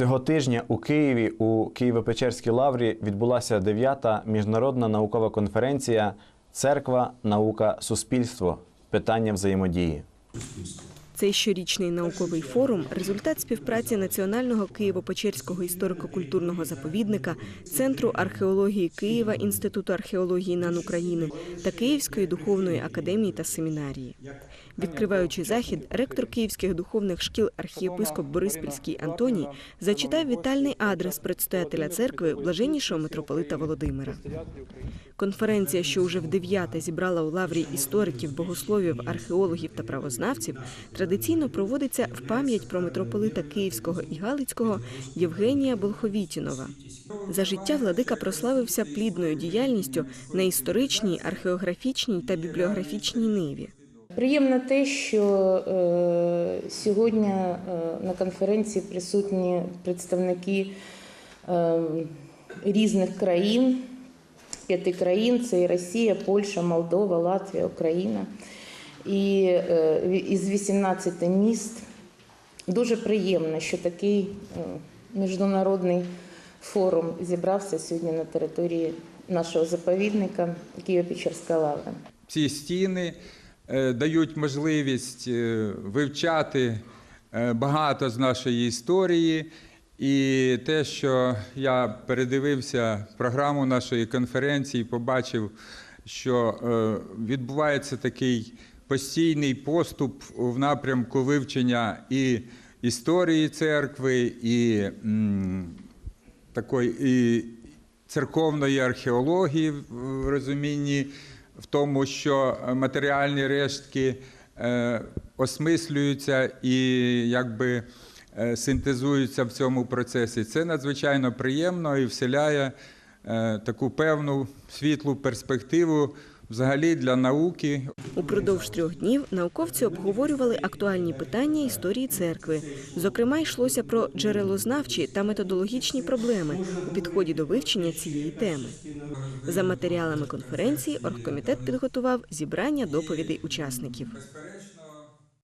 Цього тижня у Києві у Києво-Печерській лаврі відбулася дев'ята міжнародна наукова конференція Церква, наука, суспільство. Питання взаємодії. Цей щорічний науковий форум результат співпраці Національного Києво-Печерського історико-культурного заповідника, Центру археології Києва, Інституту археології НАН України та Київської духовної академії та семінарії. Відкриваючи захід, ректор київських духовних шкіл архієпископ Бориспільський Антоній зачитав вітальний адрес предстоятеля церкви блаженнішого митрополита Володимира. Конференція, що уже в дев'яте зібрала у лаврі істориків, богословів, археологів та правознавців, традиційно проводиться в пам'ять про митрополита Київського і Галицького Євгенія Болховітінова. За життя владика прославився плідною діяльністю на історичній, археографічній та бібліографічній ниві. Приємно те, що е, сьогодні е, на конференції присутні представники е, різних країн, п'яти країн: це і Росія, Польща, Молдова, Латвія, Україна. І е, із 18 міст дуже приємно, що такий е, міжнародний форум зібрався сьогодні на території нашого заповідника Києво-Печерська лавра. ці стіни е, дають можливість вивчати багато з нашої історії. І те, що я передивився програму нашої конференції, побачив, що відбувається такий постійний поступ в напрямку вивчення і історії церкви, і такої і церковної археології в розумінні, в тому, що матеріальні рештки е, осмислюються і якби е, синтезуються в цьому процесі. Це надзвичайно приємно і вселяє е, таку певну світлу перспективу взагалі для науки, Упродовж трьох днів науковці обговорювали актуальні питання історії церкви. Зокрема, йшлося про джерелознавчі та методологічні проблеми у підході до вивчення цієї теми. За матеріалами конференції оргкомітет підготував зібрання доповідей учасників.